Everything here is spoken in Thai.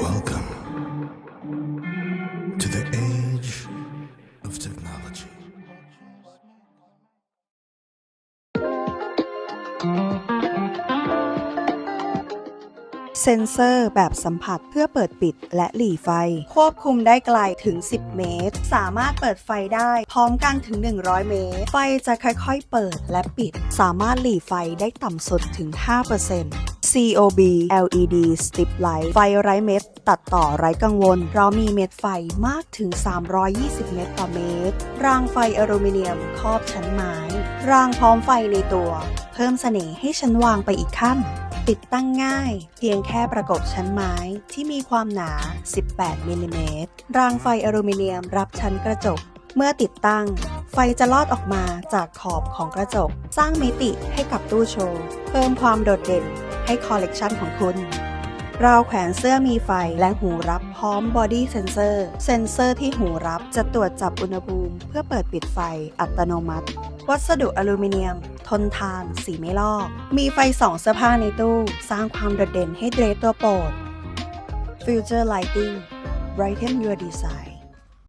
Welcome to the age of technology. เซ็นเซอร์แบบสัมผัสเพื่อเปิดปิดและหลีไฟ ควบคุมได้ไกลถึง 10 เมตร สามารถเปิดไฟได้พร้อมกันถึง 100 เมตร ไฟจะค่อยๆ เปิดและปิด สามารถหลีไฟได้ต่ำสุดถึง 5% COB LED Strip Light ไฟไร้เม็ด ตัดต่อไร้กังวล เพราะมีเม็ดไฟมากถึง 320 เมตรต่อเมตร รางไฟอลูมิเนียมครอบชั้นไม้ รางพร้อมไฟในตัว เพิ่มเสน่ห์ให้ชั้นวางไปอีกขั้น ติดตั้งง่าย เพียงแค่ประกบชั้นไม้ที่มีความหนา 18 มิลลิเมตร รางไฟอลูมิเนียมรับชั้นกระจก เมื่อติดตั้งไฟจะลอดออกมาจากขอบของกระจก สร้างมิติให้กับตู้โชว์ เพิ่มความโดดเด่น ให้คอลเลกชันของคุณราวแขวนเสื้อมีไฟและหูรับพร้อมบอดี้เซนเซอร์เซนเซอร์ที่หูรับจะตรวจจับอุณหภูมิ เพื่อเปิดปิดไฟอัตโนมัติ วัสดุอลูมิเนียม ทนทาน สีไม่ลอก มีไฟสองเสื้อผ้าในตู้ สร้างความโดดเด่นให้เดรสตัวโปรด Future Lighting Brighten Your Design